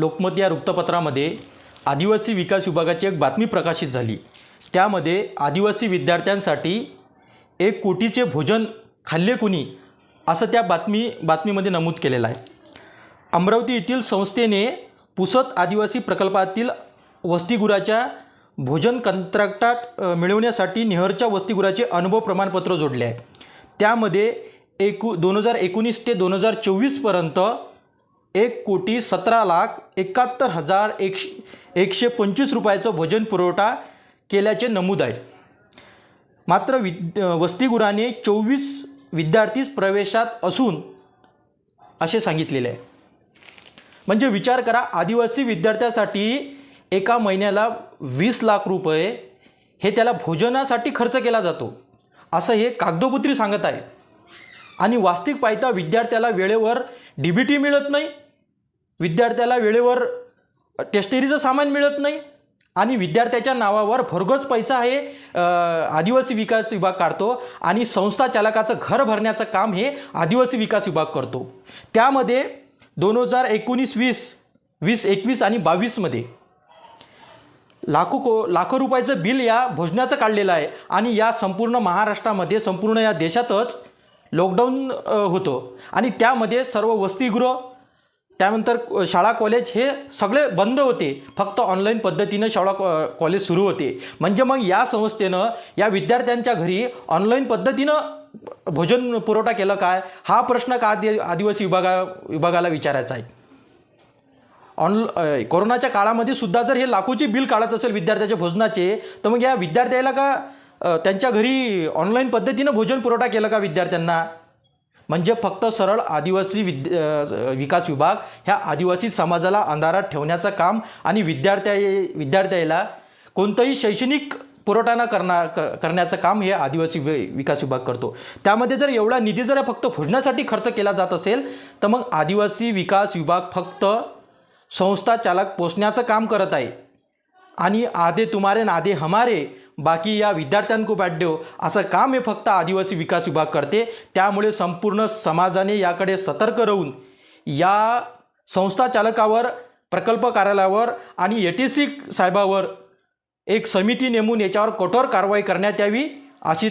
लोकमत या वृत्तपत्रामध्ये आदिवासी विकास विभागाची एक बातमी प्रकाशित झाली. त्यामध्ये आदिवासी विद्यार्थ्यांसाठी एक कोटीचे भोजन खाल्ले कुणी? असं त्या बातमी बातमीमध्ये नमूद केलेलं आहे. अमरावती येथील संस्थेने पुसत आदिवासी प्रकल्पातील वसतिगृहाच्या भोजन कंत्राटात मिळवण्यासाठी नेहरच्या वसतिगृहाचे अनुभव प्रमाणपत्र जोडले आहे. त्यामध्ये एकू दोन हजार एकोणीस ते दोन हजार चोवीसपर्यंत एक कोटी सतरा लाख एकाहत्तर हजार एकशे एकशे पंचवीस रुपयाचं भोजन पुरवठा केल्याचे नमूद आहे. मात्र विद वसतिगृहाने चोवीस विद्यार्थीच प्रवेशात असून असे सांगितलेले आहे. म्हणजे विचार करा आदिवासी विद्यार्थ्यासाठी एका महिन्याला वीस लाख रुपये हे त्याला भोजनासाठी खर्च केला जातो असं हे कागदोपत्री सांगत आहे. आणि वास्तविक पाहता विद्यार्थ्याला वेळेवर डी बी टी मिळत नाही विद्यार्थ्याला वेळेवर टेस्टरीचं सामान मिळत नाही आणि विद्यार्थ्याच्या नावावर भरघोस पैसा हे आदिवासी विकास विभाग काढतो आणि संस्था चालकाचं घर भरण्याचं काम हे आदिवासी विकास विभाग करतो. त्यामध्ये दोन हजार एकोणीस वीस वीस एकवीस आणि बावीसमध्ये लाखो को लाखो रुपयाचं बिल या भोजनाचं काढलेलं आहे आणि या संपूर्ण महाराष्ट्रामध्ये संपूर्ण या देशातच लॉकडाऊन होतं. आणि त्यामध्ये सर्व वसतिगृह त्यानंतर शाळा कॉलेज हे सगळे बंद होते. फक्त ऑनलाईन पद्धतीनं शाळा कॉ- कॉलेज सुरू होते. म्हणजे मग या संस्थेनं या विद्यार्थ्यांच्या घरी ऑनलाईन पद्धतीनं भोजन पुरवठा केलं काय? हा प्रश्न का आदि आदिवासी विभागा विभागाला विचारायचा आहे. ऑन कोरोनाच्या काळामध्ये सुद्धा जर हे लाखोचे बिल काढत असेल विद्यार्थ्याच्या भोजनाचे तर मग या विद्यार्थ्याला का त्यांच्या घरी ऑनलाईन पद्धतीनं भोजन पुरवठा केलं का विद्यार्थ्यांना? म्हणजे फक्त सरळ आदिवासी विद्या विकास विभाग ह्या आदिवासी समाजाला अंधारात ठेवण्याचं काम आणि विद्यार्थ्या विद्यार्थ्याला कोणतंही शैक्षणिक पुरवठा न करणार क करण्याचं काम हे आदिवासी विकास विभाग करतो. त्यामध्ये जर एवढा निधी जर फक्त भोजण्यासाठी खर्च केला जात असेल तर मग आदिवासी विकास विभाग फक्त संस्था चालक पोचण्याचं काम करत आहे. आणि आधे तुम्हारे नादे हमारे बाकी या विद्यार्थ्यांको बॅड्यो असं काम हे फक्त आदिवासी विकास विभाग करते. त्यामुळे संपूर्ण समाजाने याकडे सतर्क राहून या संस्था चालकावर प्रकल्प कार्यालयावर आणि ए टी सी साहेबावर एक समिती नेमून याच्यावर कठोर कारवाई करण्यात यावी अशी